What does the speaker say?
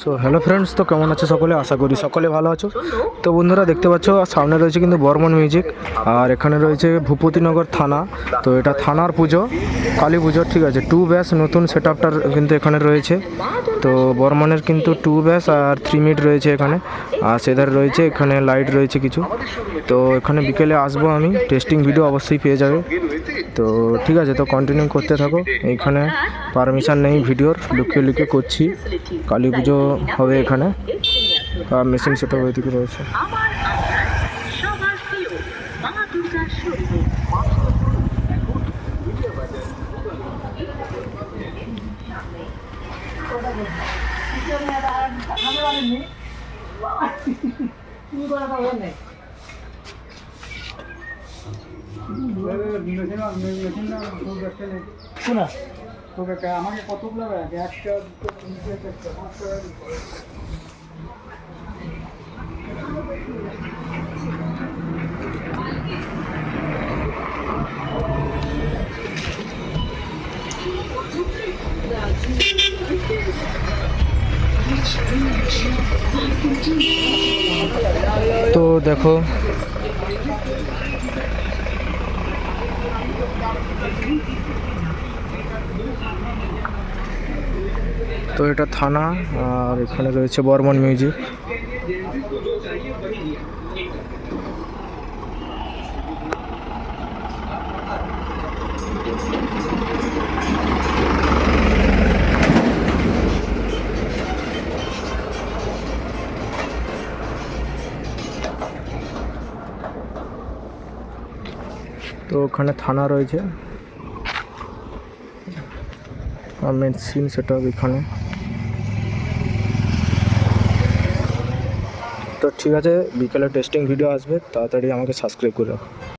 So hello friends তো কেমন আছো সকলে? আশা করি সকলে ভালো আছো। তো বন্ধুরা, দেখতে পাচ্ছ, সামনে রয়েছে কিন্তু বর্মন মিউজিক, আর এখানে রয়েছে ভূপতিনগর থানা। তো এটা থানার পুজো, কালী পুজো, ঠিক আছে। টু ব্যাস নতুন সেট আপটার কিন্তু এখানে রয়েছে। তো বর্মনের কিন্তু টু ব্যাস আর থ্রি মিট রয়েছে এখানে। আর সেধার রয়েছে, এখানে লাইট রয়েছে কিছু। তো এখানে বিকেলে আসব আমি। টেস্টিং ভিডিও অবশ্যই পেয়ে যাবে। তো ঠিক আছে, তো কন্টিনিউ করতে থাকো। এইখানে পারমিশন নেই ভিডিওর। লুকিয়ে লুকিয়ে করছি। কালী পুজো হবে এখানে। আর মেশিন সেটা ওইদিকে রয়েছে। আমার আমাকে কতগুলো লাগে একটা দুটো তিনটে চারটে তো দেখো তো এটা থানা আর এখানে রয়েছে বর্মন মিউজিক। তো ওখানে থানা রয়েছে। আর সিন সেটা এখানে। তো ঠিক আছে, বিকেলে টেস্টিং ভিডিও আসবে, তাড়াতাড়ি আমাকে সাবস্ক্রাইব করে রাখো।